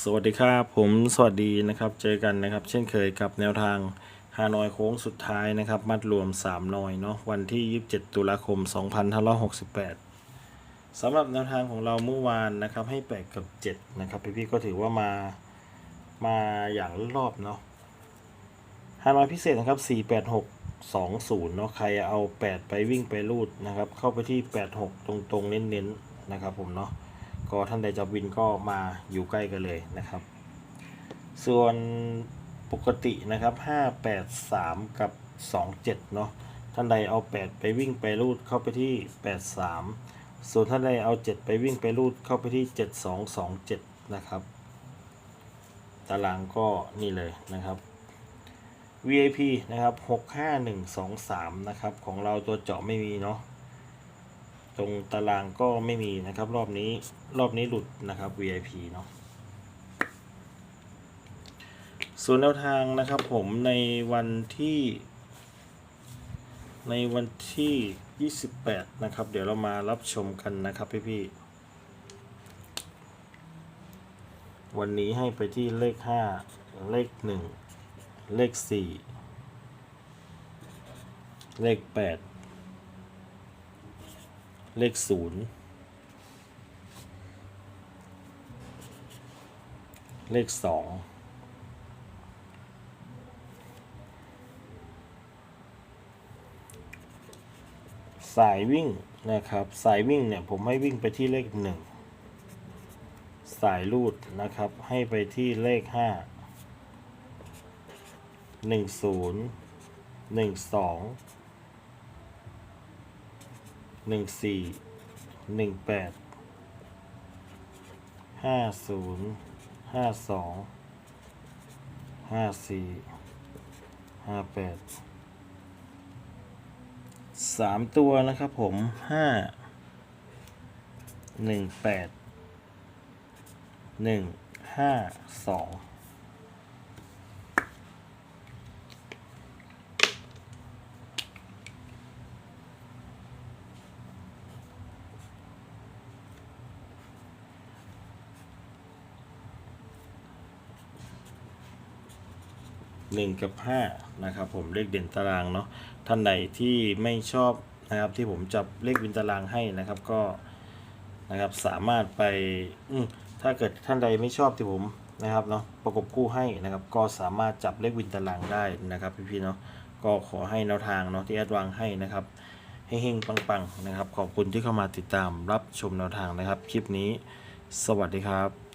สวัสดีครับผมสวัสดีนะครับเจอกันนะครับ เช่นเคยกับแนวทางฮานอยโค้งสุดท้ายนะครับ มัดรวม3นอยเนาะวันที่ 27 ตุลาคม 2568สำหรับแนวทางของเราเมื่อวานนะครับให้8กับ 7 นะครับ พี่ๆก็ถือว่ามามาอย่างรอบเนาะฮานอยพิเศษนะครับ 486 20เนาะใครเอา 8 ไปวิ่งไปรูดนะครับ เข้าไปที่ 86 ตรงๆ เน้นๆนะครับผมเนาะ ก็ท่านใดจะวินก็มาอยู่ใกล้กันเลยนะครับ ส่วนปกตินะครับ 583 กับ 27 เนาะท่านใดเอา 8 ไปวิ่งไปรูดเข้าไปที่ 83 ส่วนท่านใดเอา 7 ไปวิ่งไปรูดเข้าไปที่ 7227 นะครับ ตารางก็นี่เลยนะครับ VIP นะครับ 65123 นะครับ ของเราตัวเจาะไม่มีเนาะ ตรงตารางก็ไม่มีนะครับ รอบนี้รอบนี้หลุดนะครับ VIP เนาะส่วนแนวทางนะครับผมในวันที่ ในวันที่ 28 นะครับ เดี๋ยวเรามารับชมกันนะครับพี่ๆวันนี้ให้ไปที่เลข 5 เลข 1 เลข 4 เลข 8 เลขศูนย์เลขสองสายวิ่งนะครับ สายวิ่งเนี่ยผมให้วิ่งไปที่เลขหนึ่งสายรูดนะครับให้ไปที่เลขห้าหนึ่งศูนย์หนึ่งสอง หนึ่งสี่หนึ่งแปดห้าศูนย์ห้าสองห้าสี่ห้าแปดสามตัวนะครับผมห้าหนึ่งแปดหนึ่งห้าสอง หนึ่งกับห้านะครับผมเลขเด่นตารางเนาะท่านใดที่ไม่ชอบนะครับที่ผมจับเลขวินตารางให้นะครับก็นะครับสามารถไปถ้าเกิดท่านใดไม่ชอบที่ผมนะครับเนาะประกบคู่ให้นะครับก็สามารถจับเลขวินตารางได้นะครับพี่ๆเนาะก็ขอให้แนวทางเนาะที่แอดวางให้นะครับให้เฮงปังๆนะครับ ขอบคุณที่เข้ามาติดตามรับชมแนวทางนะครับ คลิปนี้ สวัสดีครับ